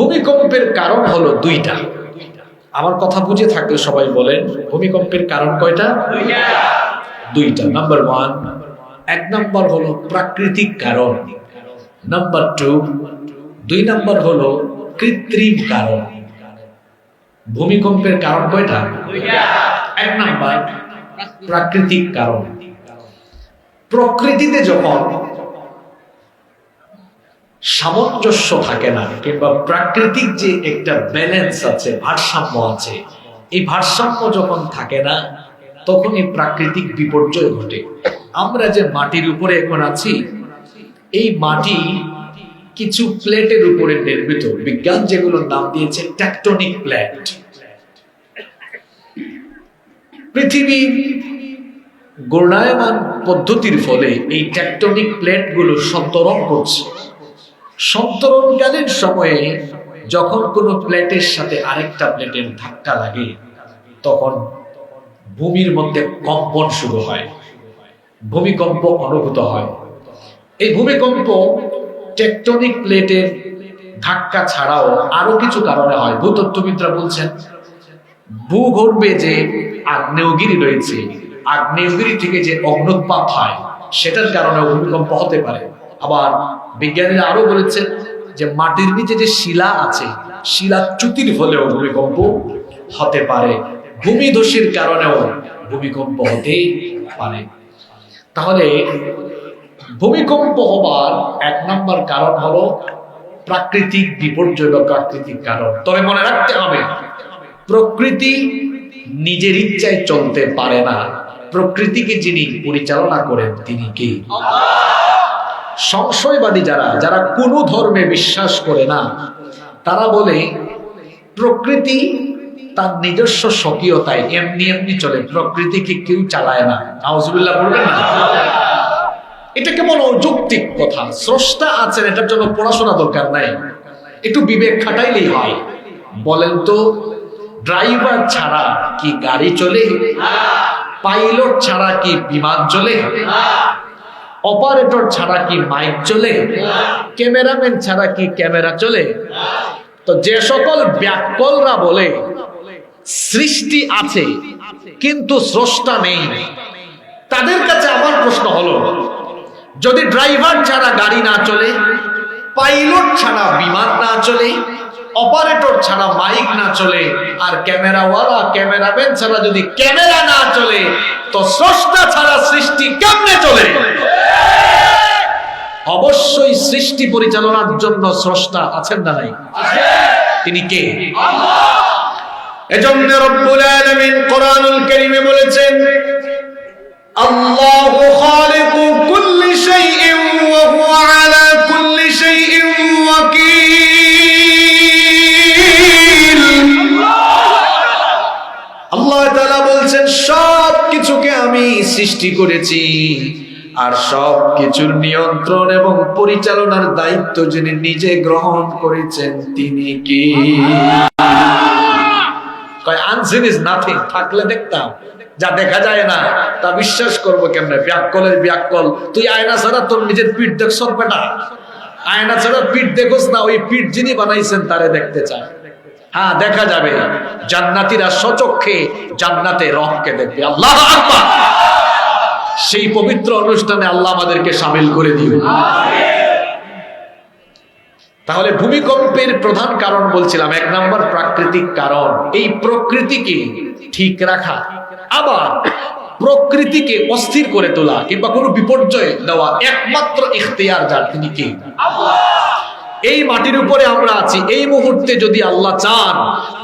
ভূমিকম্পের কারণ হলো দুইটা। আমার কথা বুঝে থাকলে সবাই বলেন, ভূমিকম্পের কারণ কয়টা? দুইটা। নাম্বার ওয়ান এক নাম্বার হলো প্রাকৃতিক কারণ। নাম্বার টু দুই নাম্বার হলো কৃত্রিম কারণ। ভূমিকম্পের কারণ কয়টা? এক নাম্বার, প্রাকৃতিক কারণ। প্রকৃতিতে যখন সামঞ্জস্য থাকে না, কিংবা প্রাকৃতিক যে একটা ব্যালেন্স আছে, ভারসাম্য আছে, এই ভারসাম্য যখন থাকে না তখন এই প্রাকৃতিক বিপর্যয় ঘটে। আমরা যে মাটির উপরে এখন আছি, এই মাটি কিছু প্লেটের উপরে নির্মিত। বিজ্ঞান যেগুলোর নাম দিয়েছে ট্যাকটনিক প্লেট পৃথিবীর ঘূর্ণায়মান পদ্ধতির ফলে এই ট্যাকটনিক প্লেটগুলো সন্তরণ করছে। সন্তরণকালীন সময়ে যখন কোনো প্লেটের সাথে আরেকটা প্লেটের ধাক্কা লাগে, তখন ভূমির মধ্যে কম্পন শুরু হয়। ভূমিকম্প অনুভূত হয়। এই ভূমিকম্প টেকটনিক প্লেটের ধাক্কা ছাড়াও আরও কিছু কারণে হয়। ভূতত্ত্ববিদরা বলছেন ভূগর্ভে যে আগ্নেয়গিরি রয়েছে। আগ্নেয়গিরি থেকে যে অগ্নুৎপাত হয়, সেটার কারণে ভূমিকম্প হতে পারে। আবার বিজ্ঞানীরা আরও বলেছেন যে মাটির নিচে যে শিলা আছে, শিলা চ্যুতির ফলেও ভূমিকম্প হতে পারে। ভূমিধসের কারণেও ভূমিকম্প হতে পারে। তাহলে ভূমিকম্প হবার এক নম্বর কারণ হলো প্রাকৃতিক বিপর্যয় বা প্রাকৃতিক কারণ। তবে মনে রাখতে হবে, প্রকৃতি নিজের ইচ্ছায় চলতে পারে না। প্রকৃতিকে যিনি পরিচালনা করেন তিনি কে? সংশয়বাদী যারা যারা কোনো ধর্মে বিশ্বাস করে না, তারা বলে, প্রকৃতি তার নিজস্ব স্বকীয়তায় এমনি এমনি চলে। প্রকৃতিকে কেউ চালায় না। নাউজুবিল্লাহ বলবেন না? এটা কেমন অযৌক্তিক কথা? স্রষ্টা আছেন, এটার জন্য পড়াশোনা দরকার নাই। একটু বিবেক খাটাইলেই হয়। বলেন তো, ড্রাইভার ছাড়া কি গাড়ি চলে? পাইলট ছাড়া কি বিমান চলে? অপারেটর ছাড়া কি মাইক চলে? ক্যামেরাম্যান ছাড়া কি ক্যামেরা চলে? তো যে সকল ব্যাকলরা বলে, সৃষ্টি আছে, কিন্তু স্রষ্টা নেই। তাদের কাছে আমার প্রশ্ন হলো, যদি ড্রাইভার ছাড়া গাড়ি না চলে, পাইলট ছাড়া বিমান না চলে, অপারেটর ছাড়া মাইক না চলে, আর ক্যামেরাওয়ালা, ক্যামেরাম্যান ছাড়া যদি ক্যামেরা না চলে, তো স্রষ্টা ছাড়া সৃষ্টি কেমনে চলে? অবশ্যই সৃষ্টি পরিচালনার জন্য স্রষ্টা আছেন না নাই? তিনি কে? এজন্য রব্বুল আলামিন কোরআনুল কারীমে বলেছেন, আল্লাহু খালিকু কুল্লি শাইইন ওয়া হুয়া আলা কুল্লি শাইইন ওয়াকিল। আল্লাহ তাআলা বলছেন সব কিছুকে আমি সৃষ্টি করেছি। আর সব কিছুর নিয়ন্ত্রণ এবং পরিচালনার দায়িত্ব যিনি নিজে গ্রহণ করেছেন, তিনি কি? আনসিন ইজ নাথিং, থাকলে দেখতাম। যা দেখা যায় না, তা বিশ্বাস করব কেমনে? ব্যাককলের ব্যাককল। তুই আয়না ছাড়া তোর নিজের পিঠ দেখছ বেটা আয়না ছাড়া পিঠ দেখোস না, ওই পিঠ যিনি বানাইছেন, তারে দেখতে চায়। হ্যাঁ দেখা যাবে। জান্নাতিরা সচক্ষে জান্নাতে রবকে দেখবে। আল্লাহ আকবার! সেই পবিত্র অনুষ্ঠানে আল্লাহ আমাদেরকে সামিল করে দিও। তাহলে ভূমিকম্পের প্রধান কারণ বলছিলাম, এক নম্বর প্রাকৃতিক কারণ। এই প্রকৃতিকে ঠিক রাখা, আবার প্রকৃতিকে অস্থির করে তোলা কিংবা কোনো বিপর্যয় দেওয়া একমাত্র ইখতিয়ার যার, তিনি কে? এই মাটির উপরে আমরা আছি। এই মুহূর্তে যদি আল্লাহ চান,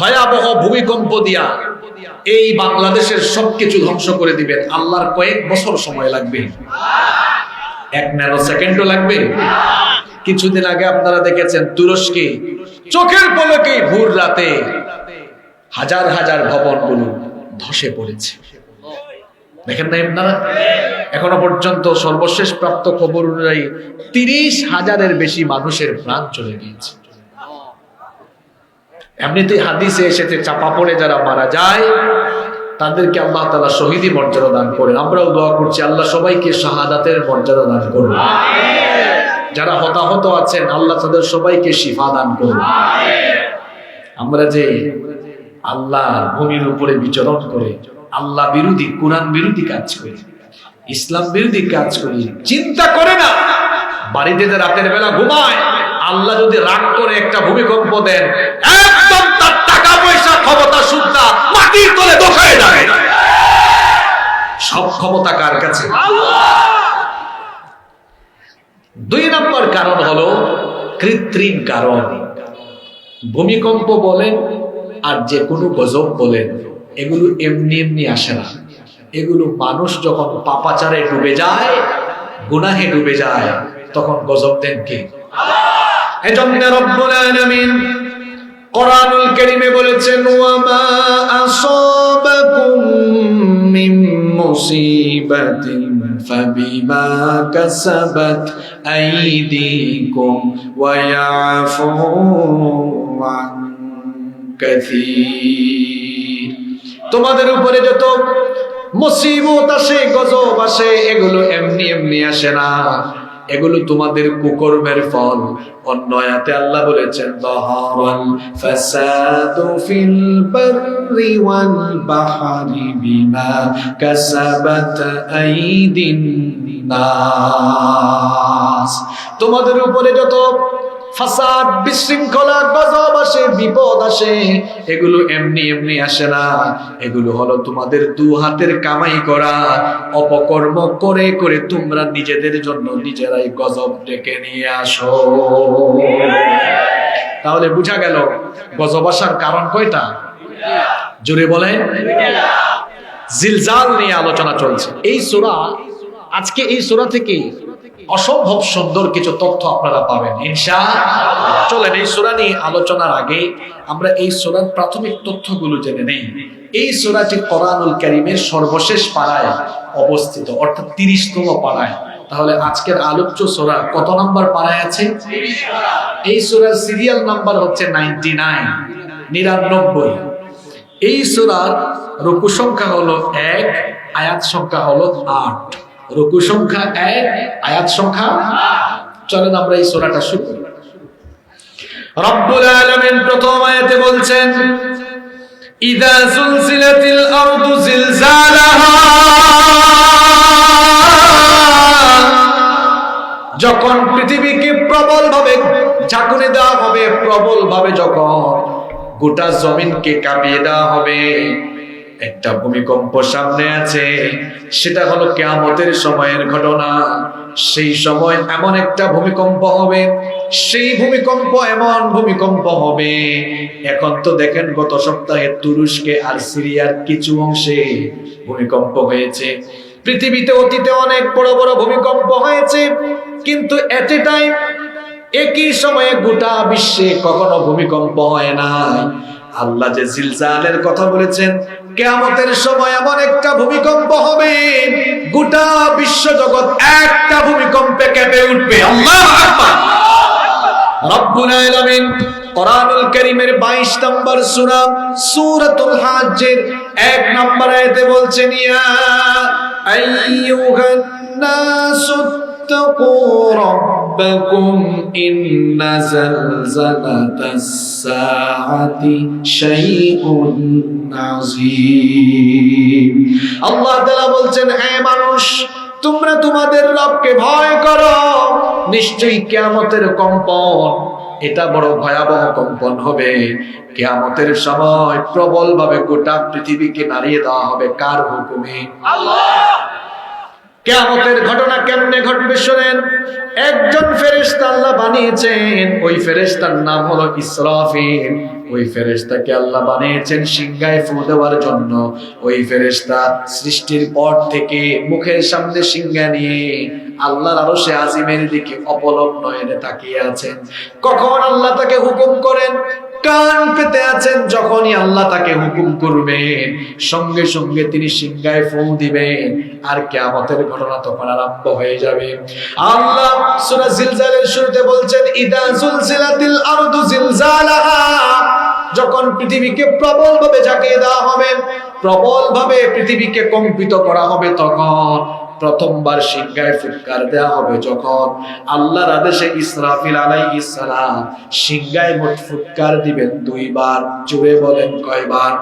ভয়াবহ ভূমিকম্প দিয়া এই বাংলাদেশের সবকিছু ধ্বংস করে দিবেন। আল্লাহর কয়েক বছর সময় লাগবে। এক ন্যানো সেকেন্ডও লাগবে। কিছুদিন আগে আপনারা দেখেছেন তুরস্কে, চোখের পলকে ভোর রাতে হাজার হাজার ভবনগুলো ধসে পড়েছে। দেখেন না আপনারা এখনও পর্যন্ত সর্বশেষ প্রাপ্ত খবর অনুযায়ী তিরিশ হাজারের বেশি মানুষের প্রাণ চলে গিয়েছে। এমনিতে হাদিসে এসেছে চাপা পড়ে যারা মারা যায় তাদেরকে আল্লাহ তালা শহীদি মর্যাদা দান করেন। আমরাও দোয়া করছি আল্লাহ সবাইকে শাহাদাতের মর্যাদা দান করুন। যারা হতাহত আছেন আল্লাহ তাদের সবাইকে শিফা দান করুন। আমরা যে আল্লাহ ভূমির উপরে বিচরণ করে আল্লাহ বিরোধী কোরআন বিরোধী কাজ করি ইসলাম বিরোধী কাজ করি চিন্তা করে না বাড়িতে যে রাতের বেলা ঘুমায় আল্লাহ যদি রাগ করে একটা ভূমিকম্প দেন ক্ষমতা সুদ্ধা মাটির তলে দোষায় যায় সব ক্ষমতা কার কাছে? দুই নম্বর কারণ হলো কৃত্রিম কারণ। ভূমিকম্প বলেন আর যে কোনো গজব বলেন, এগুলো এমনি এমনি আসে না। এগুলো মানুষ যখন পাপাচারে ডুবে যায়, গুনাহে ডুবে যায়, তখন গজব দেন কে? এজন্য রব্বুল আলামিন কোরআনুল কারীমে বলেছেন, ওয়ামা আসাবাকুম মিন মুসিবাতিন ফাবিমা কাসাবাত আইদিকুম ওয়া ইয়াফু আন কাসীর। তোমাদের উপরে যত মুসিবত আসে, গজব আসে, এগুলো এমনি এমনি আসে না। এগুলো তোমাদের কুকর্মের ফল। অন্য আল্লাহ বলেছেন দহরল ফাসাদু ফিল বাররি ওয়াল বাহরি বিমা কাসাবাত আইদিন নাস। তোমাদের উপরে যত ফাসাদ, বিশৃঙ্খলা, গজব আসে, বিপদ আসে। এগুলো এমনি এমনি আসে না। এগুলো হলো তোমাদের দু হাতের কামাই করা। অপকর্ম করে করে তোমরা নিজেদের জন্য নিজেরাই গজব ডেকে নিয়ে আসো। তাহলে বুঝা গেল গজব আসার কারণ কয়টা? জোরে বলেন। জিলজাল নিয়ে আলোচনা চলছে। এই সোরা, আজকে এই সোরা থেকে অসম্ভব সুন্দর কিছু তথ্য আপনারা পাবেন। ইনশা চলেন, এই সোরা নিয়ে আলোচনার আগে আমরা এই সোরার প্রাথমিক তথ্যগুলো জেনে নেই। এই সোরাটি কোরআনুল কারিমের সর্বশেষ পাড়ায় অবস্থিত, অর্থাৎ তিরিশতম পাড়ায়। তাহলে আজকের আলোচ্য সোরা কত নাম্বার পাড়ায় আছে? এই সোরার সিরিয়াল নাম্বার হচ্ছে নাইনটি নাইন, নিরানব্বই। এই সোরার রুকু সংখ্যা হলো এক, আয়াত সংখ্যা হলো আট। রুকু সংখ্যা এক, আয়াত সংখ্যা চলেন আমরা এই সোরাটা শুরু করি। রব্বুল আলামিন প্রথম আয়াতে বলছেন, ইদা জুলজিলাতিল আরদু জিলজালাহা। যখন পৃথিবীকে প্রবল ভাবে ঝাঁকুনি দেওয়া হবে প্রবল ভাবে যখন গোটা জমিনকে কাঁপিয়ে দেওয়া হবে একটা ভূমিকম্প সামনে আছে। সেটা হলো কেয়ামতের সময়ের ঘটনা। সেই সময় এমন একটা ভূমিকম্প হবে, সেই ভূমিকম্প এমন ভূমিকম্প হবে। এখন তো দেখেন গত সপ্তাহে তুরস্কে আর সিরিয়ার কিছু অংশে ভূমিকম্প হয়েছে। পৃথিবীতে অতীতে অনেক বড় বড় ভূমিকম্প হয়েছে, কিন্তু এট এ টাইম একই সময়ে গোটা বিশ্বে কখনো ভূমিকম্প হয় নাই। আল্লাহ যে জিলজালের কথা বলেছেন, কেয়ামতের সময় এমন একটা ভূমিকম্প হবে, গোটা বিশ্ব জগৎ একটা ভূমিকম্পে কেঁপে উঠবে। আল্লাহ রব্বুল আলামিন কোরআনুল কারীমের 22 নম্বর সূরা, সূরাতুল হাজ্জের 1 নম্বর আয়াতে বলছেন, ইয়া আইয়ুহান নাসু اتقوا ربكم إن زلزلة الساعة شيء عظيم আল্লাহ তাআলা বলছেন হে মানুষ তোমরা তোমাদের রবকে ভয় করো নিশ্চয়ই কিয়ামতের কম্পন এটা বড় ভয়াবহ কম্পন হবে কেয়ামতের সময় প্রবল ভাবে গোটা পৃথিবীকে নাড়িয়ে দেওয়া হবে কার হুকুমে কেয়ামতের ঘটনা কেমনে ঘটবে শোনেন? একজন ফেরেস্তা আল্লাহ বানিয়েছেন, ওই ফেরেস্তার নাম হলো ইসরাফিল। ওই ফেরেস্তাকে আল্লাহ বানিয়েছেন সিংহায় ফু দেওয়ার জন্য। ওই ফেরেস্তা সৃষ্টির পর থেকে মুখের সামনে সিংহা নিয়ে আল্লাহর আরও সে আজিমের দিকে অপলক নয়নে তাকিয়ে আছেন। কখন আল্লাহ তাকে হুকুম করেন? কান পেতে আছেন যখনই আল্লাহ তাকে হুকুম করবেন। সঙ্গে সঙ্গে তিনি সিংহায় ফোন দিবেন। আর কেয়ামতের ঘটনা তখন আরম্ভ হয়ে যাবে। আল্লাহ সূরা জিলজালের শুরুতে বলছেন, ইদা জুলজিলাতিল আরদু জিলজালাহা। যখন পৃথিবীকে প্রবল ভাবে ঝাঁকিয়ে দেওয়া হবে প্রবল ভাবে পৃথিবীকে কম্পিত করা হবে তখন প্রথমবার সিংহায় ফুৎকার দেয়া হবে যখন আল্লাহর আদেশে ইসরাফিল আলাইহিস সালাম সিংহায় মোট ফুৎকার দিবেন দুইবার। জুড়ে বলেন কয়বার?